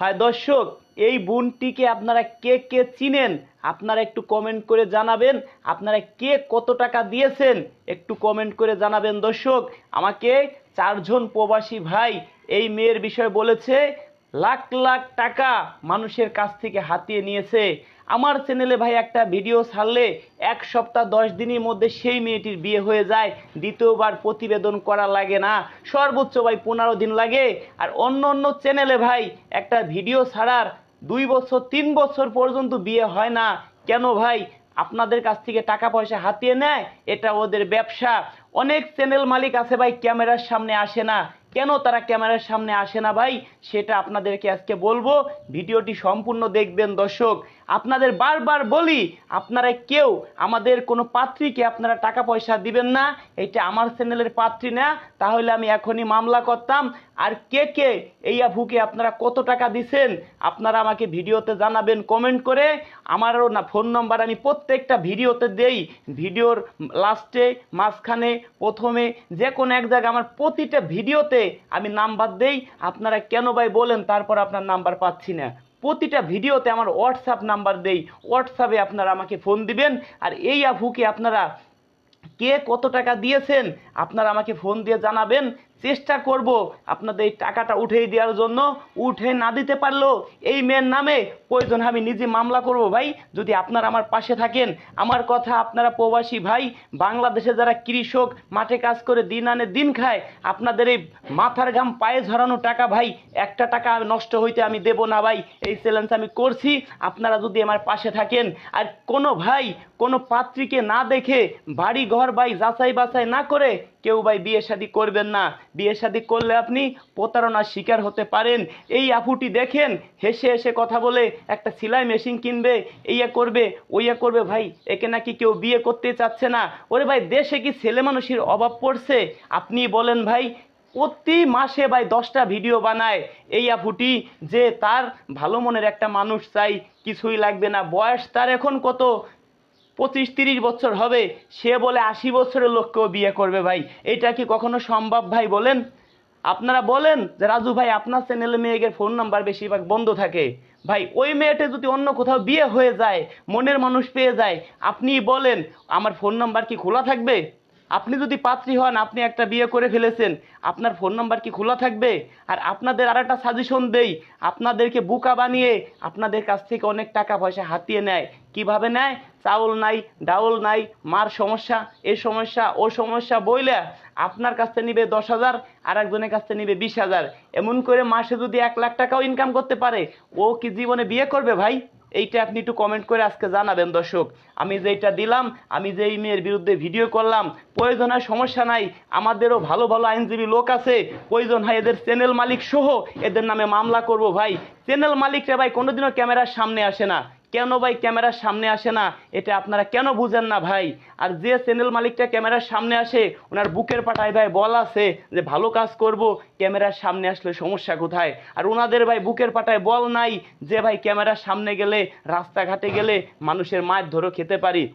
হ্যাঁ দর্শক, এই বোনটিকে আপনারা কে কে চিনেন? আপনারা একটু কমেন্ট করে জানাবেন। আপনারা কে কত টাকা দিয়েছেন? একটু কমেন্ট করে জানাবেন দর্শক। আমাকে চারজন প্রবাসী ভাই এই মেয়ের বিষয়ে বলেছে লাখ লাখ টাকা মানুষের কাছ থেকে হাতিয়ে নিয়েছে। আমার চ্যানেলে ভাই একটা ভিডিও ছাড়লে এক সপ্তাহ দশ দিনের মধ্যে সেই মেয়েটির বিয়ে হয়ে যায়। দ্বিতীয়বার প্রতিবেদন করা লাগে না। সর্বোচ্চ ভাই পনেরো দিন লাগে। আর অন্য অন্য চ্যানেলে ভাই একটা ভিডিও ছাড়ার দুই বছর, তিন বছর পর্যন্ত বিয়ে হয় না। কেন ভাই? আপনাদের কাছ থেকে টাকা পয়সা হাতিয়ে নেয়, এটা ওদের ব্যবসা। অনেক চ্যানেল মালিক আছে ভাই, ক্যামেরার সামনে আসে না। কেন তারা ক্যামেরার সামনে আসে না ভাই? সেটা আপনাদেরকে আজকে বলব। ভিডিওটি সম্পূর্ণ দেখবেন দর্শক। আপনাদের বারবার বলি, আপনারা কেউ আমাদের কোনো পাত্রীকে আপনারা টাকা পয়সা দিবেন না। এটা আমার চ্যানেলের পাত্রী না। তাহলে আমি এখনই মামলা করতাম। আর কে কে এই আফুকে আপনারা কত টাকা দিছেন, আপনারা আমাকে ভিডিওতে জানাবেন কমেন্ট করে। আমারও না ফোন নম্বর আমি প্রত্যেকটা ভিডিওতে দেই। ভিডিওর লাস্টে, মাঝখানে, প্রথমে, যে কোনো এক জায়গায় আমার প্রতিটা ভিডিওতে আমি নাম্বার দেই। আপনারা কেন ভাই বলেন, তারপর আপনার নাম্বার পাচ্ছি না। প্রতিটা ভিডিওতে আমার হোয়াটসঅ্যাপ নাম্বার দেই। হোয়াটসঅ্যাপে আপনারা আমাকে ফোন দিবেন। আর এই আফুকে আপনারা কে কত টাকা দিয়েছেন, আপনারা আমাকে ফোন দিয়ে জানাবেন। চেষ্টা করব আপনাদের এই টাকাটা উঠিয়ে দেওয়ার জন্য। উঠে না দিতে পারলেও এই মেয়ের নামে প্রয়োজন আমি নিজে মামলা করব ভাই। যদি আপনারা আমার পাশে থাকেন, আমার কথা আপনারা প্রবাসী ভাই, বাংলাদেশে যারা কৃষক, মাঠে কাজ করে দিন আনে দিন খায়, আপনাদের এই মাথার ঘাম পায়ে ঝরানো টাকা ভাই, একটা টাকা নষ্ট হইতে আমি দেব না ভাই। এই চ্যালেঞ্জ আমি করছি। আপনারা যদি আমার পাশে থাকেন, আর কোনো ভাই, কোনো পাত্রীকে না দেখে বাড়ি ঘর ভাই যাচাই বাছাই না করে কেউ ভাই বিয়ে শাদি করবেন না। বিয়ে শাদি করলে আপনি প্রতারণার শিকার হতে পারেন। এই আফুটি দেখেন, হেসে হেসে কথা বলে একটা সেলাই মেশিন কিনবে, এইয়া করবে, ওইয়া করবে। ভাই, একে নাকি কেউ বিয়ে করতে চাচ্ছে না। ওরে ভাই, দেশে কি ছেলে মানুষের অভাব পড়ছে? আপনি বলেন ভাই, প্রতি মাসে ভাই দশটা ভিডিও বানায়। এই আফুটি যে তার ভালো মনের একটা মানুষ চাই, কিছুই লাগবে না। বয়স তার এখন কত? পঁচিশ তিরিশ বছর হবে, সে বলে আশি বছরের লোককেও বিয়ে করবে ভাই। এটা কি কখনো সম্ভব ভাই বলেন? আপনারা বলেন যে, রাজু ভাই, আপনার চ্যানেলে মেয়েদের ফোন নাম্বার বেশিরভাগ বন্ধ থাকে। ভাই, ওই মেয়েটা যদি অন্য কোথাও বিয়ে হয়ে যায়, মনের মানুষ পেয়ে যায় আপনি বলেন, আমার ফোন নাম্বার কি খোলা থাকবে? আপনি যদি পাত্রী হন, আপনি একটা বিয়ে করে ফেলেছেন, আপনার ফোন নাম্বার কি খোলা থাকবে? আর আপনাদের আর একটা সাজেশন দেই, আপনাদেরকে বুকা বানিয়ে আপনাদের কাছ থেকে অনেক টাকা পয়সা হাতিয়ে নেয়। কীভাবে নেয়? চাউল নাই, ডাউল নাই, মার সমস্যা এই সমস্যা, ও সমস্যা বইলে আপনার কাছ থেকে নিবে দশ হাজার আর একজনের কাছ থেকে নিবে বিশ হাজার। এমন করে মাসে যদি এক লাখ টাকাও ইনকাম করতে পারে, ও কি জীবনে বিয়ে করবে ভাই? এইটা আপনি একটু কমেন্ট করে আজকে জানাবেন, দর্শক। আমি যেইটা দিলাম, আমি যে এই মেয়ের বিরুদ্ধে ভিডিও করলাম, প্রয়োজন হয় সমস্যা নাই, আমাদেরও ভালো ভালো আইনজীবী লোক আছে, প্রয়োজন হয় এদের চ্যানেল মালিক সহ এদের নামে মামলা করব ভাই। চ্যানেল মালিকরা ভাই কোনোদিনও ক্যামেরার সামনে আসে না। কেন ভাই ক্যামেরার সামনে আসে না? এটা আপনারা কেন বুঝেন না ভাই? আর যে চ্যানেল মালিকটা ক্যামেরার সামনে আসে, ওনার বুকের পাটায় ভাই বল আছে যে, ভালো কাজ করব, ক্যামেরার সামনে আসলে সমস্যা কোথায়? আর ওনাদের ভাই বুকের পাটায় বল নাই যে, ভাই, ক্যামেরার সামনে গেলে, রাস্তাঘাটে গেলে মানুষের মায়ের ধরো খেতে পারি।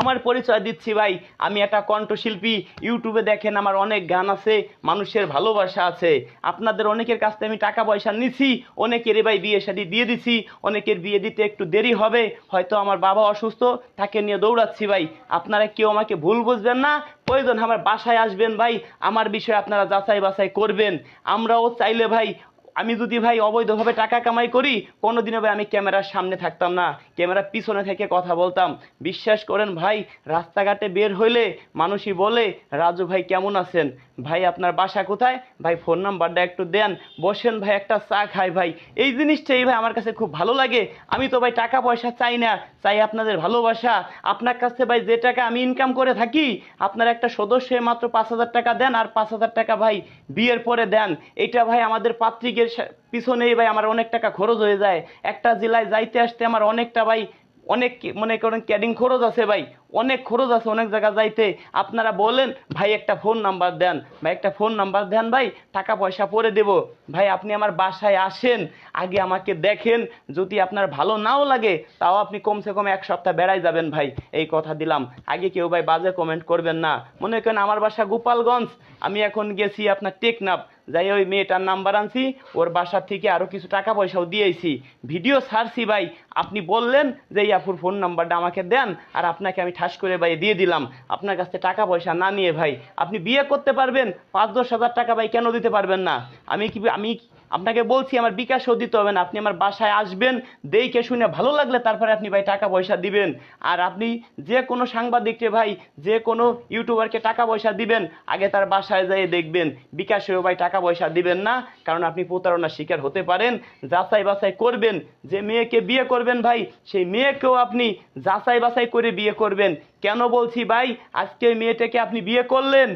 আমার পরিচয় দিচ্ছি ভাই। আমি একটা কণ্ঠশিল্পী। ইউটিউবে দেখেন আমার অনেক গান আছে, মানুষের ভালোবাসা আছে। আপনাদের অনেকের কাছ থেকে আমি টাকা পয়সা নিছি অনেকের ভাই বিয়ে শাদি দিয়ে দিছি, অনেকের বিয়ে দিতে একটু দেরি হবে, হয়তো আমার বাবা অসুস্থ, তাকে নিয়ে দৌড়াচ্ছি ভাই। আপনারা কেউ আমাকে ভুল বুঝবেন না, প্রয়োজন আমার বাসায় আসবেন ভাই, আমার বিষয়ে আপনারা যাচাই বাছাই করবেন। আমরাও চাইলে ভাই আমি যদি ভাই অবৈধভাবে টাকা কামাই করি, কোনোদিনও ভাই আমি ক্যামেরার সামনে থাকতাম না, ক্যামেরার পিছনে থেকে কথা বলতাম। বিশ্বাস করেন ভাই, রাস্তাঘাটে বের হইলে মানুষই বলে, রাজু ভাই কেমন আছেন? ভাই, আপনার বাসা কোথায়? ভাই, ফোন নাম্বারটা একটু দেন। বসেন ভাই, একটা চা খাই ভাই। এই জিনিসটাই ভাই আমার কাছে খুব ভালো লাগে। আমি তো ভাই টাকা পয়সা চাই না, চাই আপনাদের ভালোবাসা। আপনার কাছে ভাই যে টাকা আমি ইনকাম করে থাকি, আপনার একটা সদস্য মাত্র পাঁচ হাজার টাকা দেন, আর পাঁচ হাজার টাকা ভাই বিয়ের পরে দেন। এটা ভাই আমাদের পাত্রিকের সা- পিছনেই ভাই আমার অনেক টাকা খরচ হয়ে যায়। একটা জেলায় যাইতে আসতে আমার অনেকটা ভাই, অনেক মনে করেন ক্যাডিং খরচ আছে ভাই। অনেক খরচ আছে, অনেক জায়গা যাইতে। আপনারা বলেন, ভাই, একটা ফোন নাম্বার দেন। ভাই, একটা ফোন নাম্বার দেন, ভাই, টাকা পয়সা পরে দেব। ভাই, আপনি আমার বাসায় আসেন, আগে আমাকে দেখেন। যদি আপনার ভালো নাও লাগে, তাও আপনি কমসে কম এক সপ্তাহ বেড়াই যাবেন, ভাই। এই কথা দিলাম। আগে কেউ, ভাই, বাজে কমেন্ট করবেন না। মনে করেন আমার বাসা গোপালগঞ্জ। আমি এখন গেছি আপনার টেকনাফ। যাই, ওই মেয়েটার নাম্বার আনছি। ওর বাসার থেকে আরও কিছু টাকা পয়সাও দিয়েছি ভিডিও ছাড়ছি, ভাই। আপনি বললেন যে ইয়াফুর ফোন নাম্বারটা আমাকে দেন, আর আপনাকে আমি ঠাস করে ভাই দিয়ে দিলাম। আপনার কাছে টাকা পয়সা না নিয়ে ভাই, আপনি বিয়ে করতে পারবেন, পাঁচ দশ হাজার টাকা ভাই কেন দিতে পারবেন না? আমি কি আমি আপনাকে বলছি, আমার বিকাশও দিতে হবে না। আপনি আমার বাসায় আসবেন, দেখে শুনে ভালো লাগলে তারপরে আপনি ভাই টাকা পয়সা দিবেন। আর আপনি যে কোনো সাংবাদিককে ভাই, যে কোনো ইউটিউবারকে টাকা পয়সা দিবেন, আগে তার বাসায় যেয়ে দেখবেন। বিকাশ বিকাশেও ভাই টাকা পয়সা দিবেন না, কারণ আপনি প্রতারণার শিকার হতে পারেন, যাচাই বাছাই করবেন। যে মেয়েকে বিয়ে করবেন ভাই, সেই মেয়েকেও আপনি যাচাই বাছাই করে বিয়ে করবেন। কেন বলছি ভাই, আজকে মেয়েটাকে আপনি বিয়ে করলেন?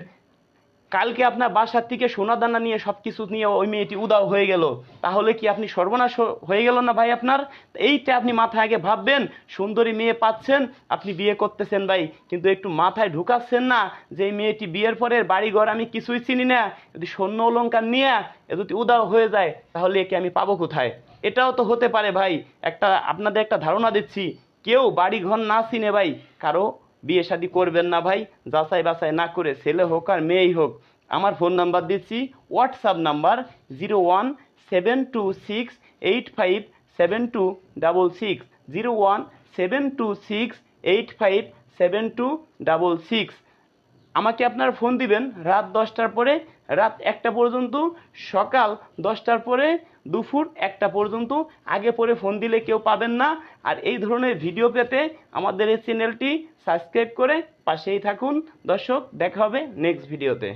কালকে আপনার বাসার থেকে সোনা দানা নিয়ে সব কিছু নিয়ে ওই মেয়েটি উদাও হয়ে গেল। তাহলে কি আপনি সর্বনাশ হয়ে গেল না ভাই আপনার? এইটা আপনি মাথায় আগে ভাববেন, সুন্দরী মেয়ে পাচ্ছেন, আপনি বিয়ে করতেছেন ভাই, কিন্তু একটু মাথায় ঢুকাচ্ছেন না যে এই মেয়েটি বিয়ের পরের বাড়ি ঘর আমি কিছুই চিনি না। যদি স্বর্ণ অলঙ্কার নিয়ে যদি উদাও হয়ে যায়, তাহলে একে আমি পাবো কোথায়? এটাও তো হতে পারে ভাই। একটা, আপনাদের একটা ধারণা দিচ্ছি, কেউ বাড়ি ঘর না চিনে ভাই, কারও বিয়ে শাদি করবেন না ভাই, যাচাই বাছাই না করে ছেলে হোক আর মেয়েই হোক। আমার ফোন নাম্বার দিচ্ছি WhatsApp number zero one seven two six eight five seven two double six zero one seven two six eight five seven two double six আমাকে আপনার ফোন দিবেন রাত দশটার পরে, রাত একটা পর্যন্ত, সকাল দশটার পরে, দুপুর একটা পর্যন্ত। আগে পরে ফোন দিলে কেউ পাবেন না। আর এই ধরনের ভিডিও পেতে আমাদের এই চ্যানেলটি সাবস্ক্রাইব করে পাশেই থাকুন। দর্শক, দেখা হবে নেক্সট ভিডিওতে